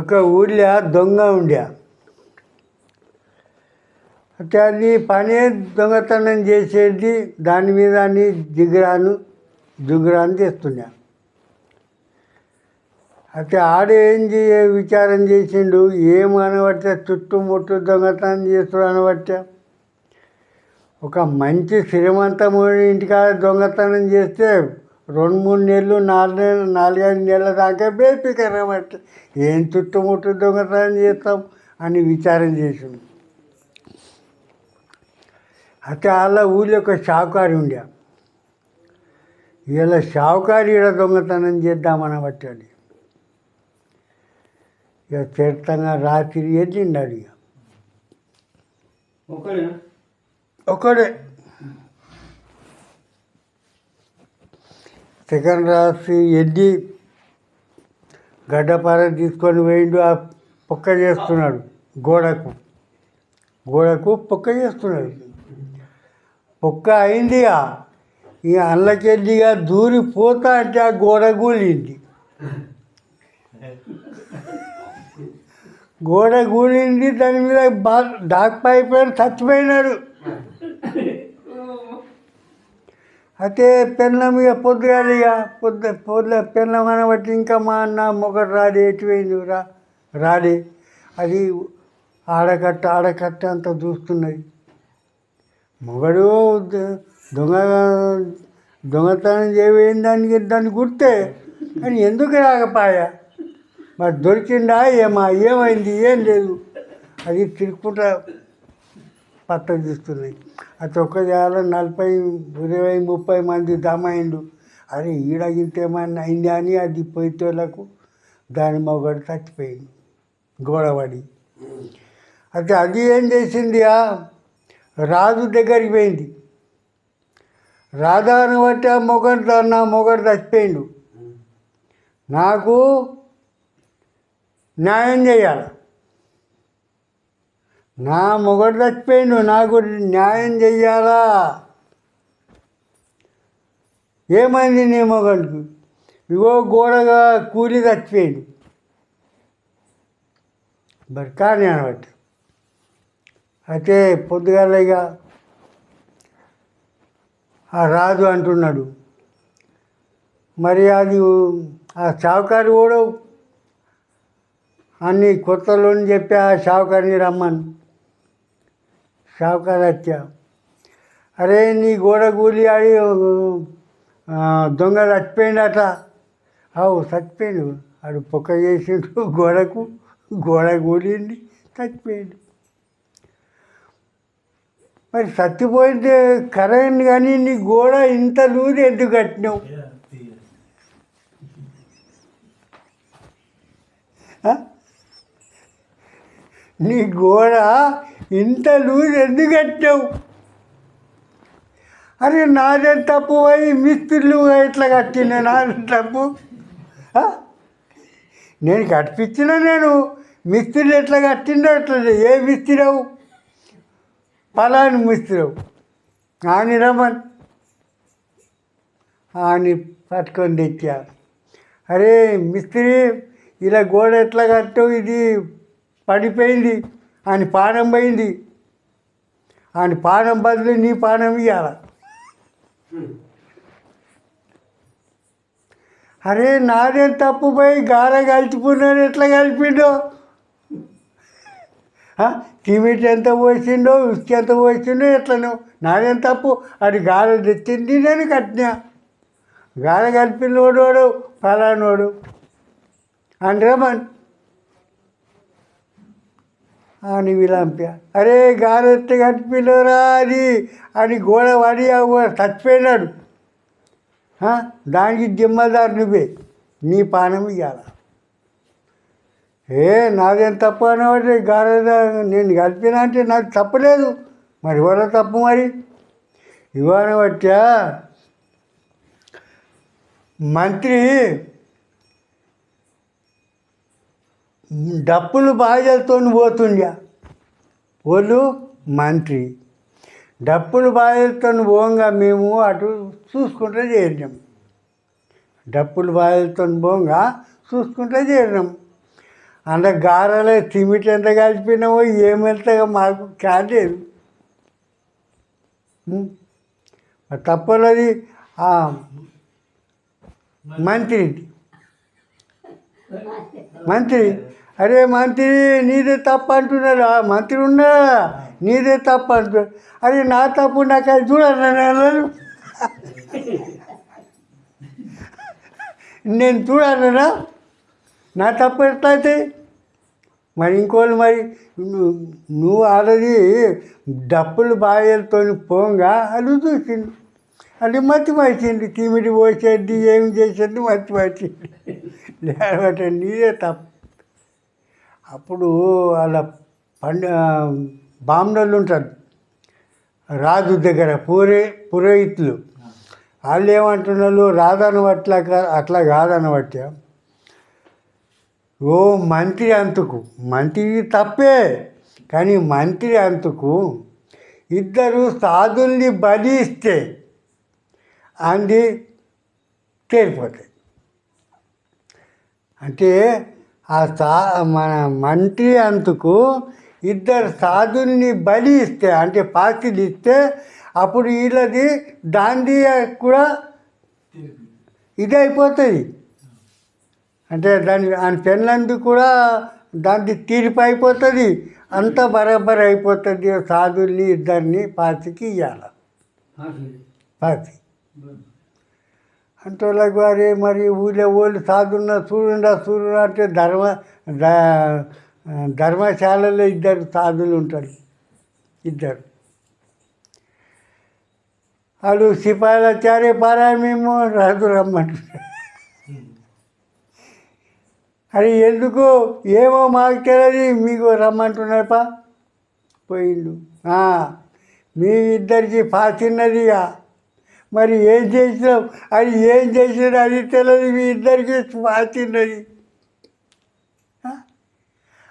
ఒక ఊళ్ళో దొంగ ఉండే. అయితే అది పని దొంగతనం చేసేది దాని మీద అని దిగురాను జిగురాను తెస్తున్నా. అయితే ఆడు ఏం చేయ విచారం చేసిండు? ఏం అనబట్టే చుట్టుముట్టు దొంగతనం చేస్తుడు అనబట్టే. ఒక మంచి శ్రీమంతమైన ఇంటికాడ దొంగతనం చేస్తే రెండు మూడు నెలలు నాలుగు నెలలు నాలుగైదు నెలల దాకా బేపికరమట్ట ఏం చుట్టుముట్టు దొంగతనం చేస్తాం అని విచారం చేసిండు. అయితే వాళ్ళ ఊళ్ళో ఒక షావుకారి ఉండే. ఇలా షావుకారి ఈడ దొంగతనం చేద్దామని పట్టాడు. ఇక తీర్థంగా రాత్రి వెళ్ళిండాడు ఇక ఒకడే. సెకండ్ రాసి ఎడ్డి గడ్డపార తీసుకొని పోయిండు ఆ పొక్క చేస్తున్నాడు గోడకు. గోడకు పొక్క చేస్తున్నాడు. పొక్క అయింది ఇక. దూరి దూరిపోతా అంటే ఆ గోడ కూలింది. గోడ కూలింది దాని మీద బా డాక్ పైపోయిన చచ్చిపోయినాడు. అయితే పెన్నం ఇక పొద్దుగాలి ఇక. పొద్దు పొద్దు పెన్నం అనబట్టి ఇంకా మా అన్న మొగడు రాడే ఎటువైంది రా రాడే అది ఆడకట్ట ఆడకట్ట అంత చూస్తున్నది మొగడు దొంగ దొంగతనం చేయబోయిన దానికి దాన్ని గుర్తే? కానీ ఎందుకు రాకపోయా మరి దొరికిందా ఏమా? ఏమైంది? ఏం లేదు. అది తిరుక్కుంటా పట్ట చూస్తున్నాయి. అది ఒక్క జాల నలభై ఇరవై ముప్పై మంది దమైండు. అరే ఈడ ఇంతేమన్నా అయింది అని అది పోయితోళ్ళకు దాని మొగడు చచ్చిపోయింది గోడబడి అయితే అది ఏం చేసింది ఆ? రాజు దగ్గరికి పోయింది. రాధాను బట్టి ఆ మొగడు నా మొగడు చచ్చిపోయిండు. నాకు న్యాయం చేయాలి. నా మొగడు చచ్చిపోయిండు నాకు న్యాయం చెయ్యాలా? ఏమైంది నీ మొగడికి? ఇగో గోడగా కూలి చచ్చిపోయిండు మరి కానీ అనబట్టి అయితే పొద్దుగాల ఇక ఆ రాజు అంటున్నాడు మరి అది ఆ సావుకారు కూడా అన్ని కొత్తలోని చెప్పి ఆ సావుకారిని రమ్మను. వచ్చా అరే నీ గోడ కూలి ఆడి దొంగ చచ్చిపోయిండట అవు చచ్చిపోయిండు ఆడు పొక్క చేసిండు గోడకు గోడ కూలింది చచ్చిపోయిండు మరి చచ్చిపోయింది కరెంట్ కానీ నీ గోడ ఇంత లూది ఎందుకు కట్టినావు ఆ? నీ గోడ ఇంత లూజ్ ఎందుకు కట్టావు? అరే నాదే తప్పు పోయి మిస్త్రులు ఇట్లా కట్టిన నాదే తప్పు. నేను కట్టించిన నేను. మిస్త్రులు ఎట్లా కట్టిండో ఎట్లా ఏ మిస్త్రిరావు? పలాని మిస్త్రిరావు. అని రమన్. అని పట్టుకొని తెచ్చా అరే మిస్త్రి ఇలా గోడ ఎట్లా కట్టావు? ఇది పడిపోయింది. ఆయన పానం పోయింది. ఆయన పానం బదులు నీ పానం ఇవ్వాల అరే నాదేం తప్పు పోయి గార కలిసిపోయినాడు ఎట్లా కలిపిండో? ఆ, సిమెంట్ ఎంత పోసిండో ఉసుక ఎంత పోసిండో ఎట్లనో. నాదేం తప్పు? అది గార తెచ్చింది నేను కట్టినా. గార కలిపినోడోడు ఫలానోడు అండ్ రమన్ అని విలంప. అరే గారెత్త కట్టిపోయినరా అది? అని గోడ పడి చచ్చిపోయినాడు. దానికి జిమ్మదారు నువ్వే. నీ పానం ఇవ్వాల ఏ నాదేం తప్పు అనబట్టి గారెద నేను కలిపినా అంటే నాకు తప్పలేదు మరి ఎవరో తప్పు మరి? ఇవాళ మంత్రి డప్పులు బాజలతో పోతుండే వాళ్ళు మంత్రి. డప్పులు బాజలతో పోగా మేము అటు చూసుకుంటూ చేరినాం. డప్పులు బాజలతో పోగా చూసుకుంటూ చేరినాం. అంత గారెలో సిమెంట్ ఎంత కలిపినామో ఏమెంతగా మాకు కాలేదు ఉం. మంత్రి. మంత్రి. అరే మంత్రి నీదే తప్ప అంటున్నారు? ఆ మంత్రి ఉన్నా నీదే తప్ప అంటున్నారు అరే నా తప్పు నాకు అది చూడాలి నేను నేను చూడాలనా నా తప్పు ఎట్లా అవుతాయి మరి ఇంకోళ్ళు మరి నువ్వు నువ్వు ఆల్రెడీ డప్పులు బాయలతో పోంగా అది చూసిండు. అది మతి మరిచింది తిమిడి పోసేది ఏం చేసేది మతి మరిచింది లేకపోతే నీదే తప్పు. అప్పుడు వాళ్ళ పండ బామ్నోళ్ళు ఉంటారు. రాజు దగ్గర పూరే పురోహితులు. వాళ్ళు ఏమంటున్నారు రాధను అట్లా అట్లా కాదనబట్ట ఓ మంత్రి అంతుకు మంత్రి తప్పే కానీ మంత్రి అంతుకు ఇద్దరు సాధుల్ని బలి ఇస్తే అంది తేలిపోతాయి అంటే ఆ సా మన మంత్రి అంతుకు ఇద్దరు సాధుల్ని బలి ఇస్తే అంటే పాకిలు ఇస్తే అప్పుడు వీళ్ళది దాంది కూడా ఇది అయిపోతుంది అంటే దాని ఆయన పెళ్ళందుకు కూడా దాన్ని తీర్పు అయిపోతుంది అంత బరాబర్ అయిపోతుంది సాధుల్ని ఇద్దరిని పాతికి ఇవ్వాలి పాతి. అంటోళ్ళకి వారి మరి ఊళ్ళో వాళ్ళు సాధున్నా చూడుండా చూడుండా అంటే ధర్మ ధర్మశాలలో ఇద్దరు సాధులు ఉంటారు ఇద్దరు. వాళ్ళు సిపాయిలు వచ్చారే పారా మేము రాజు రమ్మంటున్నారు అది ఎందుకు? ఏమో మాకు తెలియదు మీకు రమ్మంటున్నారపా. పోయిండు. మీ ఇద్దరికి పాసిన్నదిగా మరి ఏం చేసినాం అది ఏం చేసినా అది తెలియదు. మీ ఇద్దరికి పాచిన్నది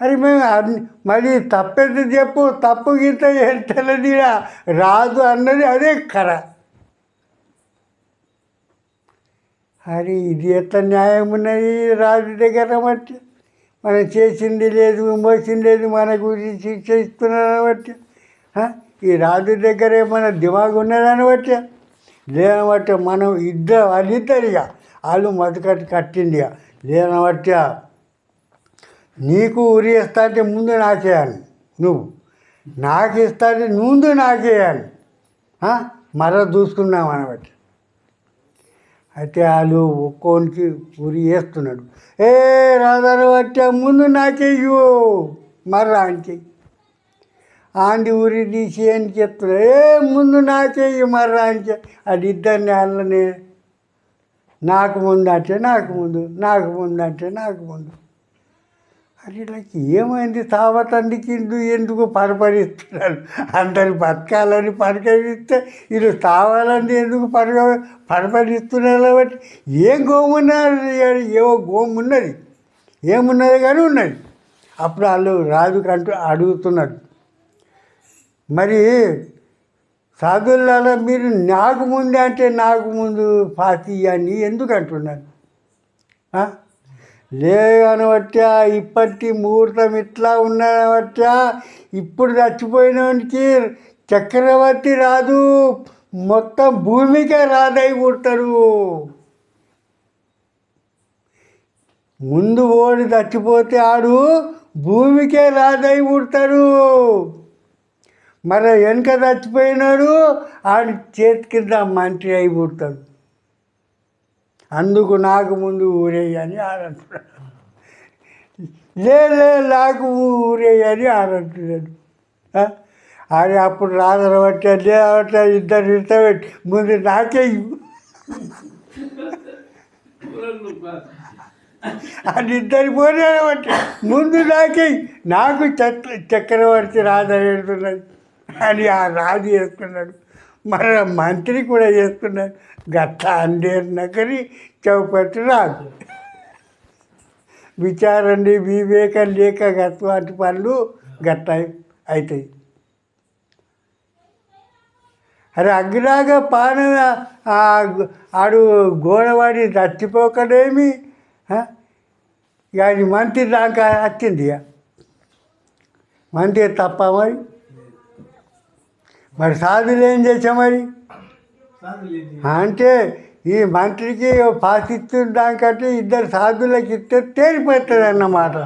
అరే మేము అన్ని మరి తప్పెంత చెప్పు? తప్పు గింత ఏం తెలియదురా. రాదు అన్నది అదే కర. అరే ఇది ఎట్లా న్యాయం ఉన్నది రాజు దగ్గర బట్టి మనం చేసింది లేదు మోసింది లేదు మన గురించి శిక్ష ఇస్తున్నారని బట్టి ఈ రాజు దగ్గర ఏమైనా దిమాగు ఉన్నదాన్ని బట్టి లేనబట్టి మనం ఇద్దరు వాళ్ళిద్దరిగా వాళ్ళు మొదటి కట్టింది ఇక లేనబట్టి నీకు ఉరి ఇస్తా అంటే ముందు నాకేయాలి నువ్వు. నాకు ఇస్తా అంటే ముందు నాకేయాలి. మర దూసుకున్నాం అనబట్టి అయితే వాళ్ళు ఒక్కోనికి ఉరి వేస్తున్నాడు ఏ రాజారు వచ్చే ముందు నాకేయో మర్రా అంటే ఆంది ఊరి తీసి అని చెప్తున్నాడు ఏ ముందు చెయ్యి మర్రా అంటే అది ఇద్దరిని వాళ్ళని నాకు ముందు అంటే నాకు ముందు నాకు ముందు అంటే నాకు ముందు. అది వీళ్ళకి ఏమైంది? తావతందుకు ఇందు ఎందుకు పరిపరిస్తున్నారు? అందరు బతకాలని పరిపరిస్తే వీళ్ళు తావాలని ఎందుకు పరగ పరిపరిస్తున్నారు కాబట్టి ఏం గోమున్నారు? ఏవో గోమున్నది. ఏమున్నది కానీ ఉన్నది. అప్పుడు వాళ్ళు రాజు కంటూ అడుగుతున్నారు. మరి సాధులలో మీరు నాకు ముందే అంటే నాకు ముందు పాతి అని ఎందుకు అంటున్నాను ఆ? ఇప్పటి ముహూర్తం ఇట్లా ఉన్నదనబట్టా ఇప్పుడు చచ్చిపోయినోనికి చక్రవర్తి రాదు మొత్తం భూమికే రాదై పుడతారు ముందు ఓడి చచ్చిపోతే ఆడు భూమికే రాదై పుడతారు మరి వెనక చచ్చిపోయినాడు ఆడి చేతి కింద మంత్రి అయి పుడతాడు. అందుకు నాకు ముందు ఊరేయని ఆడంటున్నాడు లే లే నాకు ఊరేయని ఆడంటున్నాడు ఆ? అది అప్పుడు రాదర పట్టే లేవట్లే ఇద్దరు ఇష్టపెట్టి ముందు నాకే అది ఇద్దరు పోటీ ముందు నాకే నాకు చక్ర చక్రవర్తి రాజు వెళ్తున్నది అని ఆ రాజు చేసుకున్నాడు మన మంత్రి కూడా చేసుకున్నాడు గట్ట అందేరు నగరి చౌపతి రాజు. విచారండి వివేకం లేక అటువంటి పనులు గట్ట అవుతాయి అరే అగ్గిలాగా పాన ఆడు గోడవాడి చచ్చిపోకడేమి? కానీ అది మంత్రి దాకా వచ్చింది మంత్రి తప్ప మరి? మరి సాధులు ఏం చేసా మరి? అంటే ఈ మంత్రికి పాస్ ఇస్తున్న దానికంటే ఇద్దరు సాధువులకు ఇస్తే తేలిపోతుంది అన్నమాట.